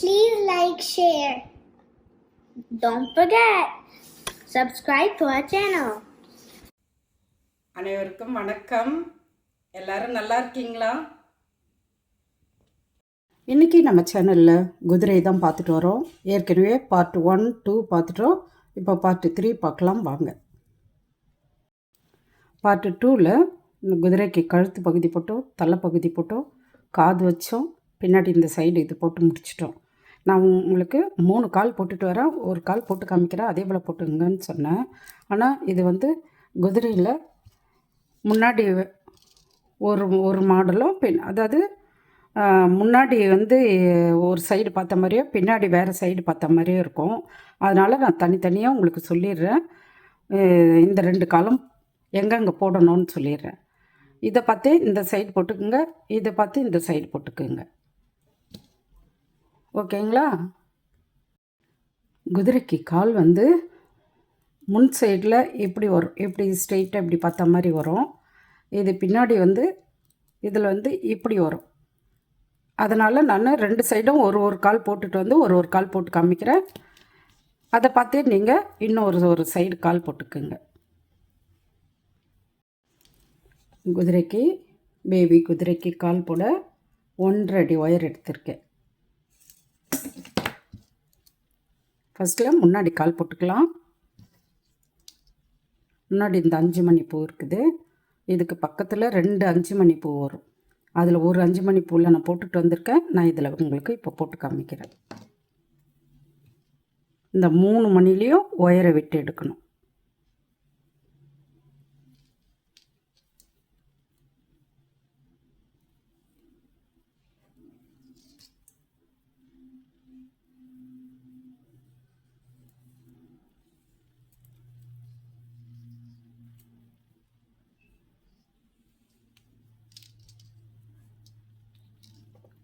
Please like, share. Don't forget, subscribe to our channel. அனைவருக்கும் வணக்கம். எல்லாரும் நல்லா இருக்கீங்களா? இன்றைக்கி நம்ம சேனலில் குதிரை தான் பார்த்துட்டு வரோம். ஏற்கனவே பார்ட் ஒன் டூ பார்த்துட்டோம். இப்போ பார்ட் த்ரீ பார்க்கலாம் வாங்க. பார்ட் டூவில் இந்த குதிரைக்கு கழுத்து பகுதி போட்டோம் தலை பகுதி போட்டோம் காது வச்சோம். பின்னாடி இந்த சைடு இது போட்டு முடிச்சிட்டோம். நான் உங்களுக்கு மூணு கால் போட்டுட்டு வரேன். ஒரு கால் போட்டு காமிக்கிறேன். அதே போல் போட்டுங்கன்னு சொன்னேன். ஆனால் இது வந்து குதிரையில் முன்னாடி ஒரு ஒரு மாடலும் பின் அதாவது முன்னாடி வந்து ஒரு சைடு பார்த்த மாதிரியும் பின்னாடி வேறு சைடு பார்த்த மாதிரியும் இருக்கும். அதனால் நான் தனித்தனியாக உங்களுக்கு சொல்லிடுறேன். இந்த ரெண்டு காலம் எங்கெங்கே போடணும்னு சொல்லிடுறேன். இதை பார்த்து இந்த சைடு போட்டுக்குங்க. இதை பார்த்து இந்த சைடு போட்டுக்குங்க. ஓகேங்களா? குதிரைக்கு கால் வந்து முன் சைடில் இப்படி வரும் இப்படி ஸ்ட்ரெயிட்டாக இப்படி பார்த்த மாதிரி வரும். இது பின்னாடி வந்து இதில் வந்து இப்படி வரும். அதனால் நான் ரெண்டு சைடும் ஒரு ஒரு கால் போட்டுட்டு வந்து ஒரு ஒரு கால் போட்டு காமிக்கிறேன். அதை பார்த்தே நீங்கள் இன்னும் ஒரு ஒரு சைடு கால் போட்டுக்குங்க. குதிரைக்கு பேபி குதிரைக்கு கால் போட ஒன்றரை அடி ஒயர் எடுத்திருக்கேன். ஃபஸ்ட்டில் முன்னாடி கால் போட்டுக்கலாம். முன்னாடி இந்த அஞ்சு மணி பூ இருக்குது. இதுக்கு பக்கத்தில் ரெண்டு அஞ்சு மணி பூ வரும். அதில் ஒரு அஞ்சு மணி பூவில் நான் போட்டுட்டு வந்திருக்கேன். நான் இதில் உங்களுக்கு இப்போ போட்டு காமிக்கிறேன். இந்த மூணு மணிலேயும் ஒயரை விட்டு எடுக்கணும்.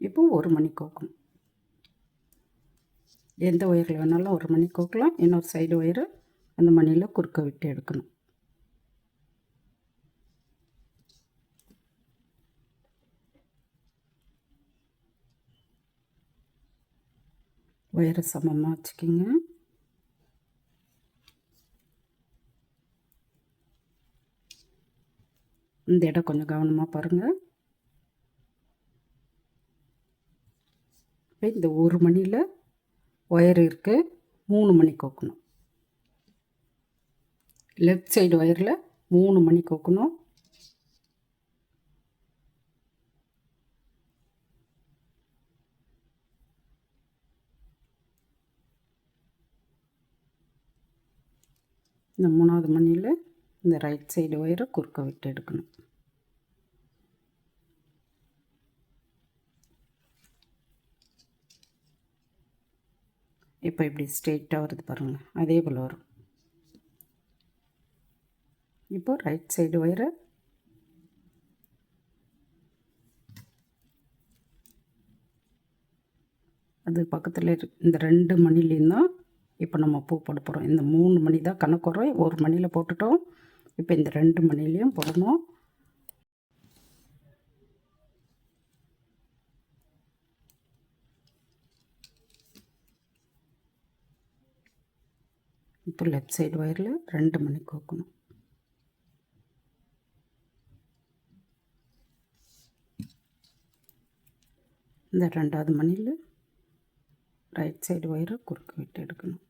இப்போ ஒரு மணி கோக்கணும் எந்த ஒயரில் வேணாலும் ஒரு மணி கோக்கலாம். இன்னொரு சைடு ஒயரு அந்த மணியில் குறுக்க விட்டு எடுக்கணும். ஒயரை சமமாக வச்சுக்கிங்க. இந்த இடம் கொஞ்சம் கவனமாக பாருங்கள் இப்போ இந்த ஒரு மணியில் ஒயர் இருக்குது மூணு மணி கோக்கணும். லெஃப்ட் சைடு ஒயரில் மூணு மணி கோக்கணும். இந்த மூணாவது மணியில் இந்த ரைட் சைடு ஒயரை குறுக்க விட்டு எடுக்கணும். இப்போ இப்படி ஸ்ட்ரெயிட்டாக வருது பாருங்கள் அதே போல் வரும். இப்போ ரைட் சைடு ஒயரை அது பக்கத்தில் இந்த ரெண்டு மணிலேயும் தான் இப்போ நம்ம பூ போட போகிறோம் இந்த மூணு மணி தான் கணக்கு வரும். ஒரு மணியில் போட்டுட்டோம். இப்போ இந்த ரெண்டு மணிலையும் போடணும். இப்போ லெஃப்ட் சைடு ஒயரில் ரெண்டு மணி கோக்கணும். இந்த ரெண்டாவது மணியில் ரைட் சைடு ஒயரை குறுக்கு விட்டு எடுக்கணும்.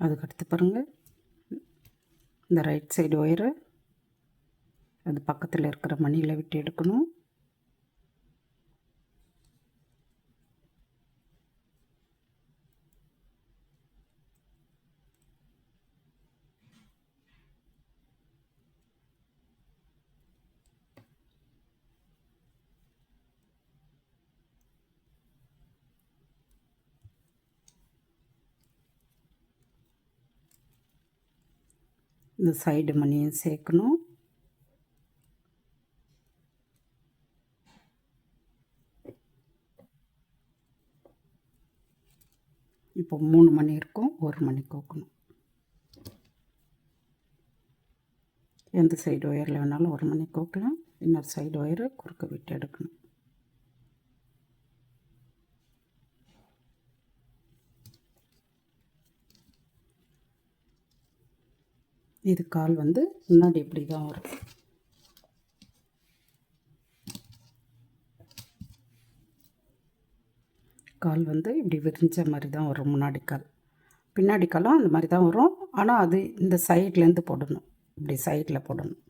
அதுக்கடுத்து பாருங்கள் இந்த ரைட் சைடு ஒயரை அது பக்கத்தில் இருக்கிற மணியில் விட்டு எடுக்கணும். இந்த சைடு மணியும் சேர்க்கணும். இப்போ மூணு மணி இருக்கும் ஒரு மணி கோக்கணும். எந்த சைடு ஒயரில் வேணாலும் ஒரு மணி கோக்கலாம் இன்னொரு சைடு ஒயரை குறுக்க விட்டு எடுக்கணும். இது கால் வந்து முன்னாடி இப்படி தான் வரும். கால் வந்து இப்படி விரிஞ்ச மாதிரி தான் வரும் முன்னாடி கால். பின்னாடி காலும் அந்த மாதிரி தான் வரும். ஆனால் அது இந்த சைட்லேருந்து போடணும். இப்படி சைடில் போடணும்.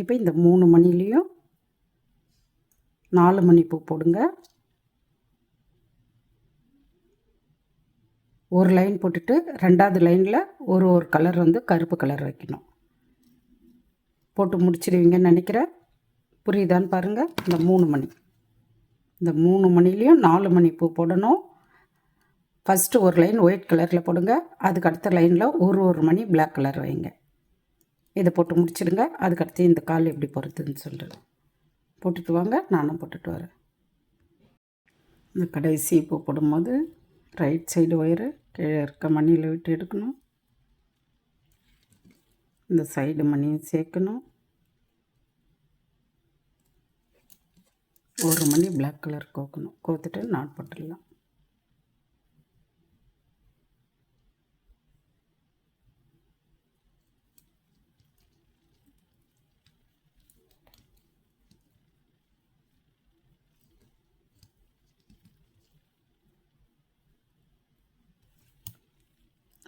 இப்போ இந்த மூணு மணிலேயும் நாலு மணி பூ போடுங்க. ஒரு லைன் போட்டுட்டு ரெண்டாவது லைனில் ஒரு ஒரு கலர் வந்து கருப்பு கலர் வைக்கணும். போட்டு முடிச்சிடுவீங்கன்னு நினைக்கிறேன். புரியுதான்னு பாருங்கள் இந்த மூணு மணி. இந்த மூணு மணிலையும் நாலு மணி பூ போடணும். ஃபஸ்ட்டு ஒரு லைன் ஒயிட் கலரில் போடுங்க. அதுக்கு அடுத்த லைனில் ஒரு ஒரு மணி பிளாக் கலர் வைங்க. இதை போட்டு முடிச்சிடுங்க. அதுக்கடுத்து இந்த கால் எப்படி போகிறதுன்னு சொல்கிறேன் போட்டுட்டு வாங்க. நானும் போட்டுட்டு வரேன். இந்த கடைசி பூ போடும்போது ரைட் சைடு ஒயரு கீழே இருக்க மணியில் விட்டு எடுக்கணும். இந்த சைடு மணியும் சேர்க்கணும். ஒரு மணி பிளாக் கலர் கோக்கணும். கோத்துட்டு நாட் போட்டுடலாம்.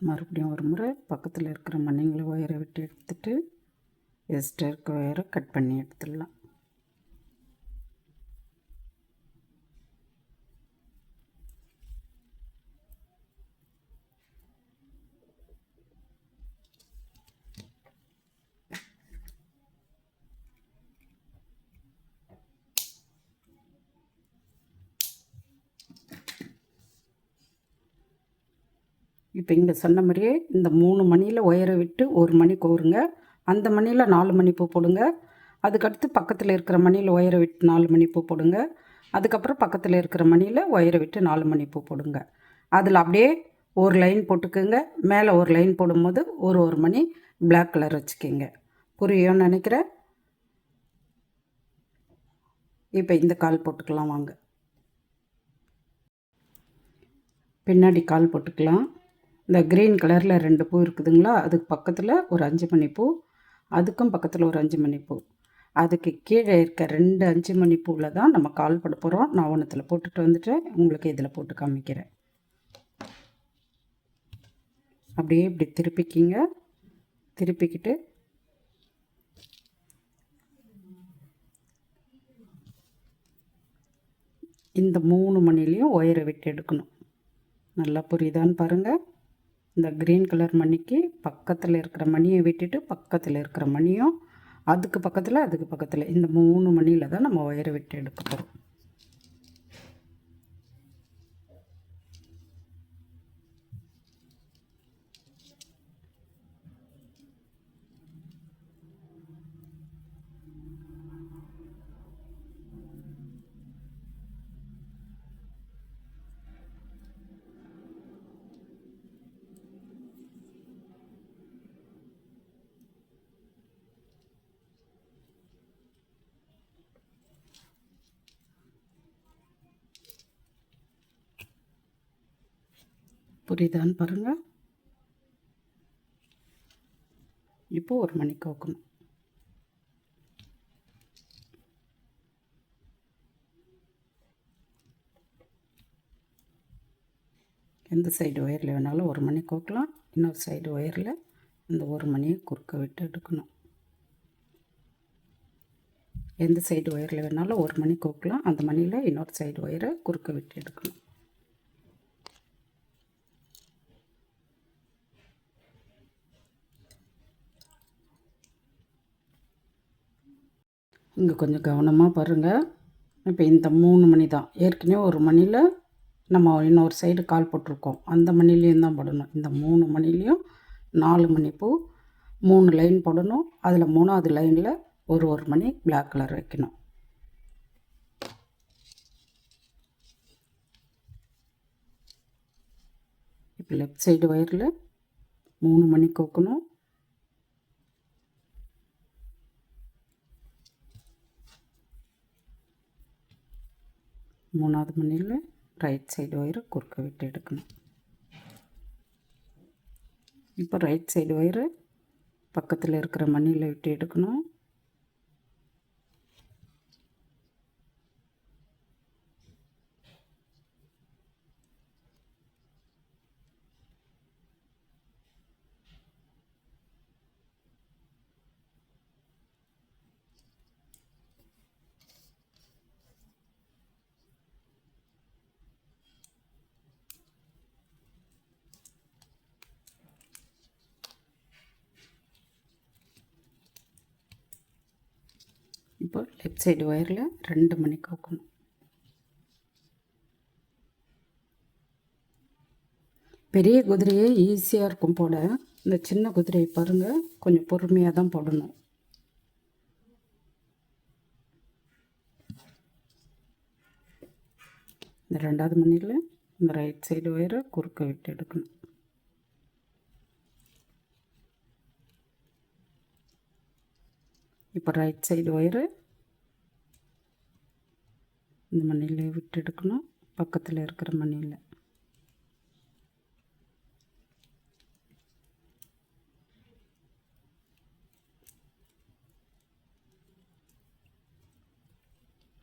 மறுபடியும் ஒரு முறை பக்கத்தில் இருக்கிற மண்ணிங்களை ஒயரை விட்டு எடுத்துட்டு எக்ஸ்ட்ரா இருக்க ஒயரை கட் பண்ணி எடுத்துடலாம். இப்போ இங்கே சொன்ன மாதிரியே இந்த மூணு மணியில் ஒயரை விட்டு ஒரு மணி கோருங்க. அந்த மணியில் நாலு மணி பூ போடுங்க. அதுக்கடுத்து பக்கத்தில் இருக்கிற மணியில் ஒயரை விட்டு நாலு மணி பூ போடுங்க. அதுக்கப்புறம் பக்கத்தில் இருக்கிற மணியில் ஒயரை விட்டு நாலு மணி பூ போடுங்க. அதில் அப்படியே ஒரு லைன் போட்டுக்கோங்க. மேலே ஒரு லைன் போடும்போது ஒரு ஒரு மணி பிளாக் கலர் வச்சுக்கோங்க. புரியும்னு நினைக்கிறேன். இப்போ இந்த கால் போட்டுக்கலாம் வாங்க. பின்னாடி கால் போட்டுக்கலாம். இந்த க்ரீன் கலரில் ரெண்டு பூ இருக்குதுங்களா? அதுக்கு பக்கத்தில் ஒரு அஞ்சு மணிப்பூ அதுக்கும் பக்கத்தில் ஒரு அஞ்சு மணிப்பூ அதுக்கு கீழே இருக்க ரெண்டு அஞ்சு மணி பூவில் தான் நம்ம கால் பட போகிறோம் நான் ஒன்றத்தில் போட்டுட்டு வந்துட்டேன். உங்களுக்கு இதில் போட்டு காமிக்கிறேன். அப்படியே இப்படி திருப்பிக்கிங்க. திருப்பிக்கிட்டு இந்த மூணு மணிலையும் ஒயரை விட்டு எடுக்கணும். நல்லா புரியுதான்னு பாருங்கள் இந்த க்ரீன் கலர் மணிக்கு பக்கத்தில் இருக்கிற மணியை விட்டுட்டு பக்கத்தில் இருக்கிற மணியும் அதுக்கு பக்கத்தில் அதுக்கு பக்கத்தில். இந்த மூணு மணியில் தான் நம்ம ஒயரை விட்டு எடுக்க போகிறோம் புரியுதான்னு பாருங்கள் இப்போ ஒரு மணிக்கு கோக்கணும் எந்த சைடு ஒயரில் வேணாலும் ஒரு மணி கோக்கலாம். இன்னொரு சைடு ஒயரில் இந்த ஒரு மணியை குறுக்க விட்டு எடுக்கணும். எந்த சைடு ஒயரில் வேணாலும் ஒரு மணி கோக்கலாம். அந்த மணியில் இன்னொரு சைடு ஒயரை குறுக்க விட்டு எடுக்கணும். இங்கே கொஞ்சம் கவனமாக பாருங்கள் இப்போ இந்த மூணு மணி தான். ஏற்கனவே ஒரு மணியில் நம்ம இன்னொரு சைடு கால் போட்டிருக்கோம். அந்த மணிலையும் தான் போடணும். இந்த மூணு மணிலையும் நாலு மணி பூ மூணு லைன் போடணும். அதில் மூணாவது லைனில் ஒரு ஒரு மணி பிளாக் கலர் வைக்கணும். இப்போ லெஃப்ட் சைடு ஒயரில் மூணு மணி கோக்கணும். மூணாவது மணியில் ரைட் சைடு ஒயரை குறுக்க விட்டு எடுக்கணும். இப்போ ரைட் சைடு ஒயரு பக்கத்தில் இருக்கிற மணியில் விட்டு எடுக்கணும். இப்போ லெஃப்ட் சைடு ஒயரில் ரெண்டு மணி கோக்கணும் பெரிய குதிரையே ஈஸியாக இருக்கும் போட இந்த சின்ன குதிரையை பாருங்கள் கொஞ்சம் பொறுமையாக தான் போடணும். இந்த ரெண்டாவது மணியில் இந்த ரைட் சைடு ஒயரை குறுக்க விட்டு எடுக்கணும். இப்போ ரைட் சைடு ஒயரு இந்த மணியில் விட்டு எடுக்கணும் பக்கத்தில் இருக்கிற மணியில்.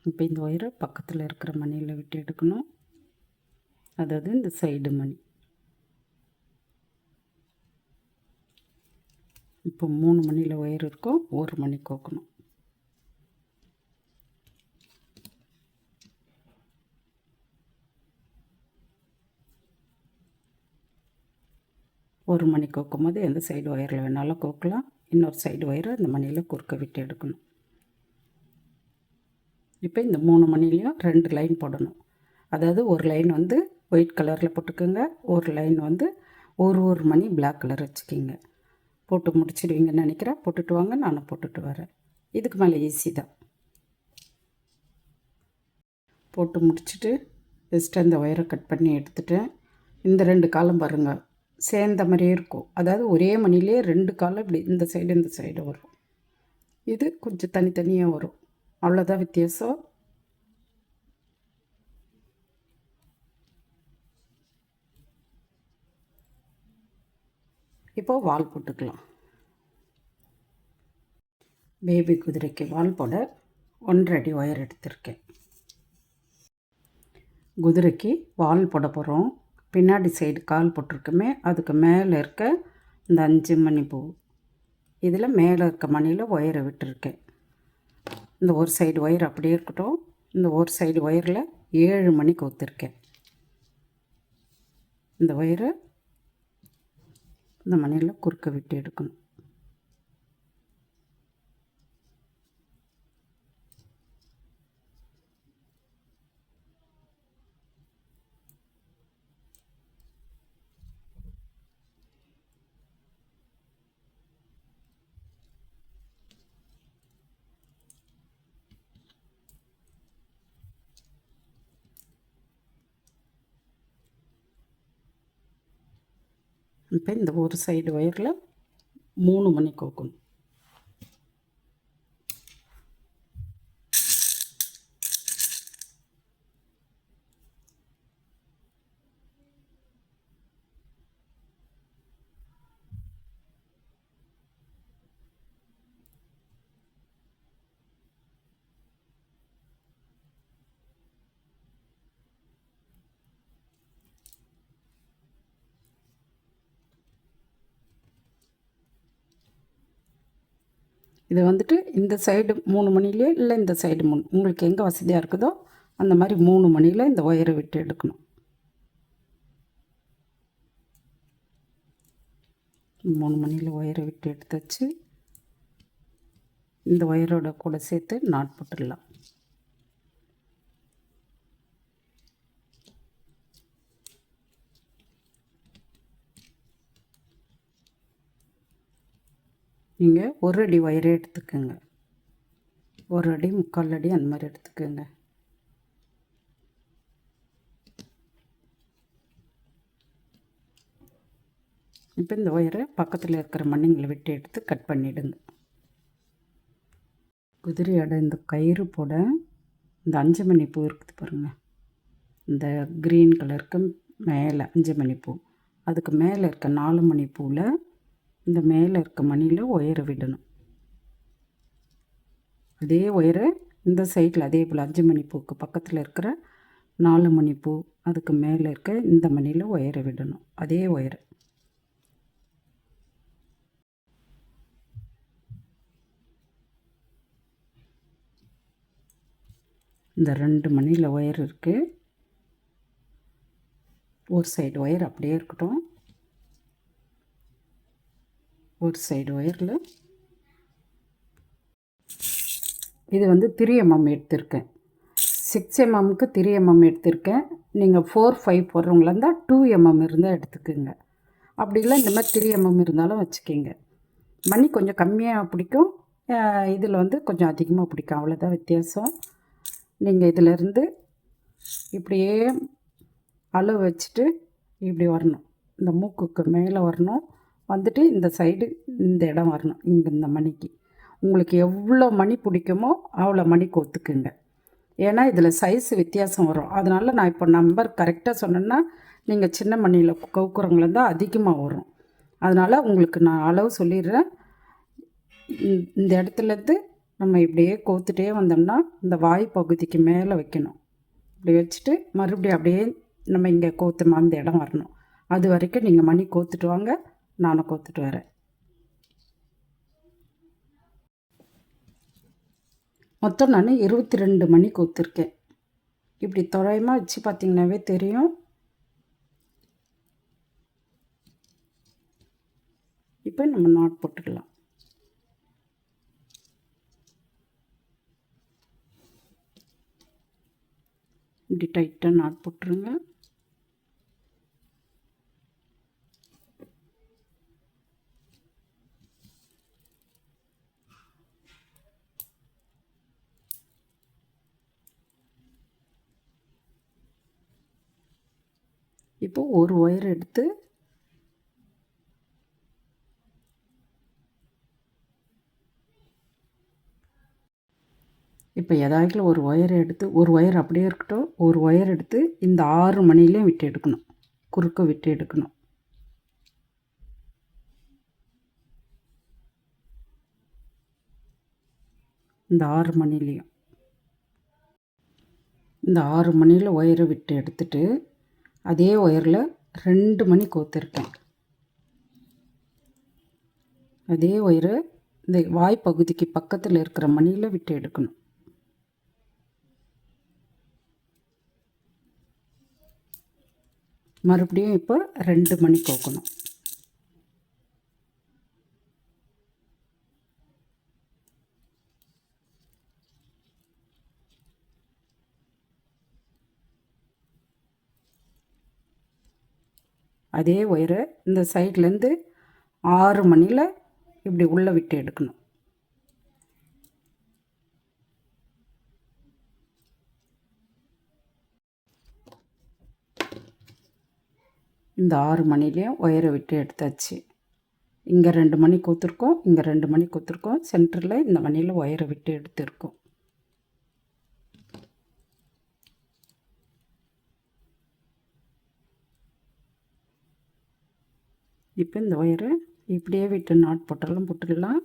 இப்போ இந்த ஒயரை பக்கத்தில் இருக்கிற மணியில் விட்டு எடுக்கணும் அதாவது இந்த சைடு மணி. இப்போ மூணு மணியில் ஒயர் இருக்கும். ஒரு மணி கோக்கணும். ஒரு மணி கோக்கும் போது எந்த சைடு ஒயரில் வேணாலும் கோக்கலாம். இன்னொரு சைடு ஒயரை இந்த மணியில் குறுக்க விட்டு எடுக்கணும். இப்போ இந்த மூணு மணிலையும் ரெண்டு லைன் போடணும். அதாவது ஒரு லைன் வந்து ஒயிட் கலரில் போட்டுக்கோங்க. ஒரு லைன் வந்து ஒரு ஒரு மணி பிளாக் கலர் வச்சுக்கிங்க. போட்டு முடிச்சிடுவீங்கன்னு நினைக்கிறேன். போட்டுட்டு வாங்க நானும் போட்டுட்டு வரேன். இதுக்கு மேலே ஈஸி தான். போட்டு முடிச்சுட்டு ஜஸ்ட் அந்த ஒயரை கட் பண்ணி எடுத்துட்டேன். இந்த ரெண்டு காலம் பாருங்கள் சேர்ந்த மாதிரியே இருக்கும். அதாவது ஒரே மணிலே ரெண்டு காலம் இப்படி இந்த சைடு இந்த சைடு வரும். இது கொஞ்சம் தனித்தனியாக வரும். அவ்வளோதான் வித்தியாசம். இப்போ வால் போட்டுக்கலாம். பேபி குதிரைக்கு வால் போட ஒன்றரை அடி ஒயர் எடுத்திருக்கேன். குதிரைக்கு வால் போட போகிறோம் பின்னாடி சைடு கால் போட்டிருக்குமே அதுக்கு மேலே இருக்க இந்த அஞ்சு மணி பூ. இதில் மேலே இருக்க மணியில் ஒயரை விட்டுருக்கேன். இந்த ஒரு சைடு ஒயர் அப்படியே இருக்கட்டும். இந்த ஒரு சைடு ஒயரில் ஏழு மணி கோத்துருக்கேன். இந்த ஒயரை இந்த மணியில் குறுக்க விட்டு எடுக்கணும். இப்போ இந்த ஒரு சைடு ஒயரில் மூணு மணி கோக்கணும் இது வந்துட்டு இந்த சைடு மூணு மணிலேயோ இல்லை இந்த சைடு மூணு. உங்களுக்கு எங்கே வசதியாக இருக்குதோ அந்த மாதிரி மூணு மணியில் இந்த ஒயரை விட்டு எடுக்கணும். மூணு மணியில் ஒயரை விட்டு எடுத்து வச்சு இந்த ஒயரோட கூட சேர்த்து நாட் போட்டுடலாம். நீங்கள் ஒரு அடி ஒயரே எடுத்துக்கோங்க. ஒரு அடி முக்கால் அடி அந்த மாதிரி எடுத்துக்கோங்க. இப்போ இந்த ஒயரை பக்கத்தில் இருக்கிற மண்ணுங்களை விட்டு எடுத்து கட் பண்ணிவிடுங்க குதிரையோட இந்த கயிறு போட இந்த அஞ்சு மணி பூ இருக்குது பாருங்கள் இந்த க்ரீன் கலருக்கு மேலே அஞ்சு மணி பூ. அதுக்கு மேலே இருக்க நாலு மணி பூவில் இந்த மேலே இருக்க மணியில் ஒயரை விடணும். அதே ஒயரை இந்த சைடில் அதே போல் அஞ்சு மணி பூக்கு பக்கத்தில் இருக்கிற நாலு மணி பூ அதுக்கு மேலே இருக்க இந்த மணியில் ஒயரை விடணும். அதே ஒயரை. இந்த ரெண்டு மணியில் ஒயர் இருக்குது ஒரு சைடு ஒயர் அப்படியே இருக்கட்டும். ஒரு சைடு ஒயரில் இது வந்து த்ரீ எம்எம் எடுத்திருக்கேன். சிக்ஸ் எம்எம்க்கு த்ரீ எம்எம் எடுத்திருக்கேன். நீங்கள் ஃபோர் ஃபைவ் போடுறவங்களா இருந்தால் டூ எம்எம் இருந்தால் எடுத்துக்கோங்க. அப்படி இல்லை இந்த மாதிரி த்ரீ எம்எம் இருந்தாலும் வச்சுக்கோங்க. மணி கொஞ்சம் கம்மியாக பிடிக்கும். இதில் வந்து கொஞ்சம் அதிகமாக பிடிக்கும். அவ்வளோதான் வித்தியாசம். நீங்கள் இதிலேருந்து இப்படியே அளவு வச்சுட்டு இப்படி வரணும். இந்த மூக்குக்கு மேலே வரணும். வந்துட்டு இந்த சைடு இந்த இடம் வரணும் இங்கே இந்த மணிக்கு. உங்களுக்கு எவ்வளோ மணி பிடிக்குமோ அவ்வளோ மணி கோத்துக்குங்க. ஏன்னா இதில் சைஸ் வித்தியாசம் வரும். அதனால் நான் இப்போ நம்பர் கரெக்டாக சொன்னேன்னா நீங்கள் சின்ன மணியில் கவுக்குறவங்கள தான் அதிகமாக வரும். அதனால் உங்களுக்கு நான் அளவு சொல்லிடுறேன். இந்த இடத்துலேருந்து நம்ம இப்படியே கோத்துட்டே வந்தோம்னா இந்த வாய் பகுதிக்கு மேலே வைக்கணும். இப்படி வச்சுட்டு மறுபடியும் அப்படியே நம்ம இங்கே கோத்துமா அந்த இடம் வரணும். அது வரைக்கும் நீங்கள் மணி கோத்துட்டு வாங்க. நானும் கொத்துட்டு வரேன். மொத்தம் நான் இருபத்தி ரெண்டு மணி கோத்துருக்கேன். இப்படி தொலைமாக வச்சு பார்த்தீங்கன்னாவே தெரியும். இப்போ நம்ம நாட் போட்டுக்கலாம். இப்படி டைட்டாக நாட் போட்டுருங்க. இப்போ ஒரு ஒயர் எடுத்து இப்போ எதாச்சும் ஒரு ஒயர் எடுத்து ஒரு ஒயர் அப்படியே இருக்கட்டும் ஒரு ஒயர் எடுத்து இந்த ஆறு மணிலையும் விட்டு எடுக்கணும். குறுக்க விட்டு எடுக்கணும். இந்த ஆறு மணிலையும். இந்த ஆறு மணியில் ஒயரை விட்டு எடுத்துட்டு அதே ஒயரில் ரெண்டு மணி கோத்துருக்கேன். அதே ஒயரை இந்த வாய்ப்பகுதிக்கு பக்கத்தில் இருக்கிற மணியில் விட்டு எடுக்கணும். மறுபடியும் இப்போ ரெண்டு மணி கோக்கணும். அதே ஒயரை இந்த சைட்லேருந்து ஆறு மணியில் இப்படி உள்ளே விட்டு எடுக்கணும். இந்த ஆறு மணிலேயும் ஒயரை விட்டு எடுத்தாச்சு. இங்கே ரெண்டு மணி கொத்துருக்கோம் இங்கே ரெண்டு மணி கொத்துருக்கோம் சென்டரில் இந்த மணியில் ஒயரை விட்டு எடுத்துருக்கோம். இப்போ இந்த ஒயரை இப்படியே விட்டு நாட் போட்டாலும் போட்டுக்கலாம்.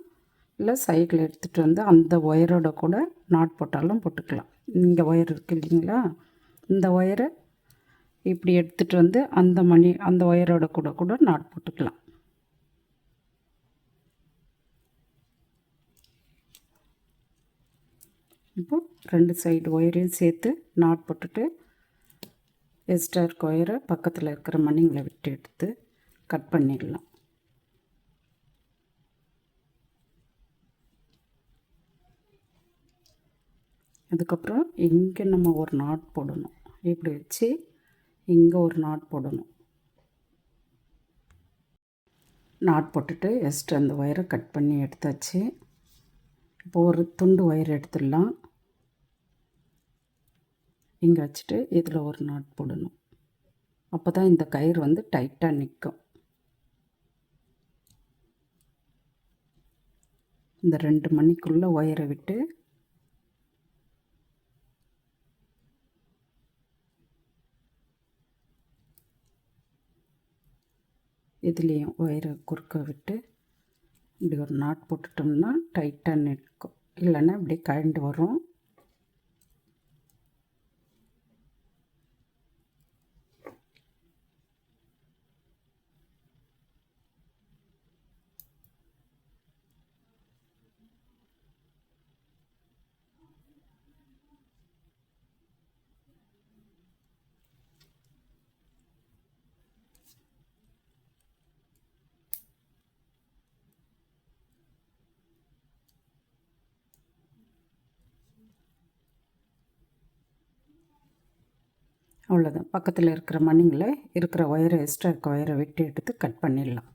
இல்லை சைடில் எடுத்துகிட்டு வந்து அந்த ஒயரோட கூட நாட் போட்டாலும் போட்டுக்கலாம். இங்கே ஒயர் இருக்குது இல்லைங்களா? இந்த ஒயரை இப்படி எடுத்துகிட்டு வந்து அந்த மணி அந்த ஒயரோட கூட கூட நாட் போட்டுக்கலாம். இப்போ ரெண்டு சைடு ஒயரையும் சேர்த்து நாட் போட்டுட்டு எக்ஸ்ட்ரா இருக்க ஒயரை பக்கத்தில் இருக்கிற மணிங்களை விட்டு எடுத்து கட் பண்ணிடலாம். அதுக்கப்புறம் இங்கே நம்ம ஒரு நாட் போடணும். இப்படி வச்சு இங்கே ஒரு நாட் போடணும். நாட் போட்டுட்டு எஸ்ட்டு அந்த ஒயரை கட் பண்ணி எடுத்தாச்சு. இப்போ ஒரு துண்டு ஒயர் எடுத்துடலாம். இங்கே வச்சுட்டு இதில் ஒரு நாட் போடணும். அப்போ தான் இந்த கயிறு வந்து டைட்டாக நிற்கும் இந்த ரெண்டு மணிக்குள்ளே ஒயரை விட்டு இதுலேயும் ஒயரை குறுக்க விட்டு இப்படி ஒரு நாட் போட்டுட்டோம்னா டைட்டாக நிற்கும். இல்லைன்னா இப்படி கழண்டு வரும். அவ்வளோதான் பக்கத்தில் இருக்கிற மணிங்களை இருக்கிற ஒயரை எக்ஸ்ட்ரா இருக்க ஒயரை வெட்டி எடுத்து கட் பண்ணிடலாம்.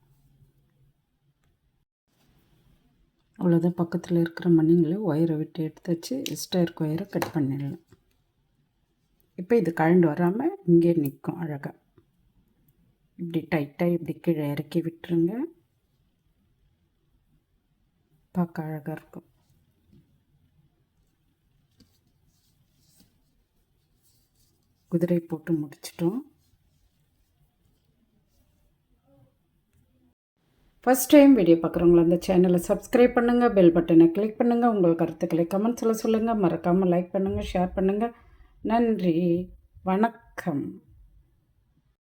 அவ்வளோதான் பக்கத்தில் இருக்கிற மணிங்களை ஒயரை வெட்டி எடுத்து வச்சு எக்ஸ்ட்ரா இருக்க ஒயரை கட் பண்ணிடலாம். இப்போ இது கழண்டு வராமல் இங்கே நிற்கும் அழகாக இப்படி டைட்டாக இப்படி கீழே இறக்கி விட்டுருங்க. பார்க்க அழகாக இருக்கும். குதிரை போட்டு முடிச்சிட்டோம். ஃபஸ்ட் டைம் வீடியோ பார்க்குறவங்கள அந்த சேனலை சப்ஸ்கிரைப் பண்ணுங்கள் பெல் பட்டனை கிளிக் பண்ணுங்கள் உங்கள் கருத்துக்களை கமெண்ட்ஸில் சொல்லுங்கள் மறக்காமல் லைக் பண்ணுங்கள் ஷேர் பண்ணுங்கள் நன்றி. வணக்கம்.